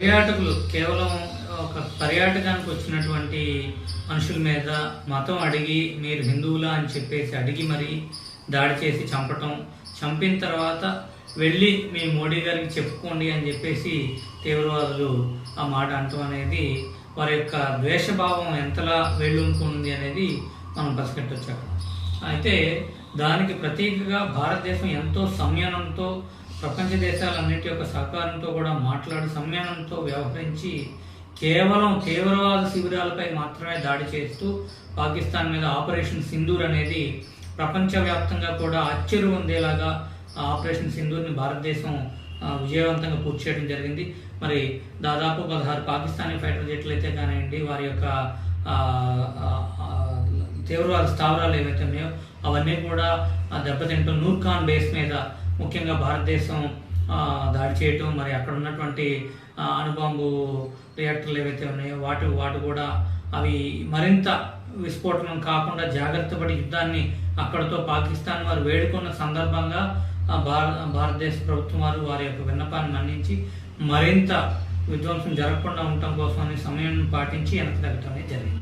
పర్యాటకులు కేవలం ఒక పర్యాటకానికి వచ్చినటువంటి మనుషుల మీద మతం అడిగి మీరు హిందువులా అని చెప్పేసి అడిగి మరి దాడి చేసి చంపటం చంపిన తర్వాత వెళ్ళి మీ మోడీ గారికి చెప్పుకోండి అని చెప్పేసి తీవ్రవాదులు ఆ మాట అంటం అనేది వారి యొక్క ద్వేషభావం ఎంతలా వెళ్ళుంటుంది అనేది మనం పసిగట్టొచ్చు అక్కడ. అయితే దానికి ప్రతీకగా భారతదేశం ఎంతో సంయమనంతో ప్రపంచ దేశాలన్నిటి యొక్క సహకారంతో కూడా మాట్లాడి సంయమనంతో వ్యవహరించి కేవలం తీవ్రవాద శిబిరాలపై మాత్రమే దాడి చేస్తూ పాకిస్తాన్ మీద ఆపరేషన్ సింధూర్ అనేది ప్రపంచవ్యాప్తంగా కూడా ఆశ్చర్యం ఉండేలాగా ఆపరేషన్ సింధూర్ని భారతదేశం విజయవంతంగా పూర్తి చేయడం జరిగింది. మరి దాదాపు పదహారు పాకిస్తానీ ఫైటర్ జెట్లు అయితే కానివ్వండి వారి యొక్క తీవ్రవాద స్థావరాలు ఏవైతే ఉన్నాయో అవన్నీ కూడా ఆ, దెబ్బతింటూ నూర్ఖాన్ బేస్ మీద ముఖ్యంగా భారతదేశం దాడి చేయటం మరి అక్కడ ఉన్నటువంటి అణుబాంబు రియాక్టర్లు ఏవైతే ఉన్నాయో వాటి వాటి కూడా అవి మరింత విస్ఫోటనం కాకుండా జాగ్రత్త పడి యుద్ధాన్ని అక్కడతో పాకిస్తాన్ వారు వేడుకున్న సందర్భంగా భారత భారతదేశ ప్రభుత్వం వారు వారి యొక్క విన్నపాన్ని మన్నించి మరింత విధ్వంసం జరగకుండా ఉండటం కోసమని సమయం పాటించి వెనక తగ్గటం అనేది జరిగింది.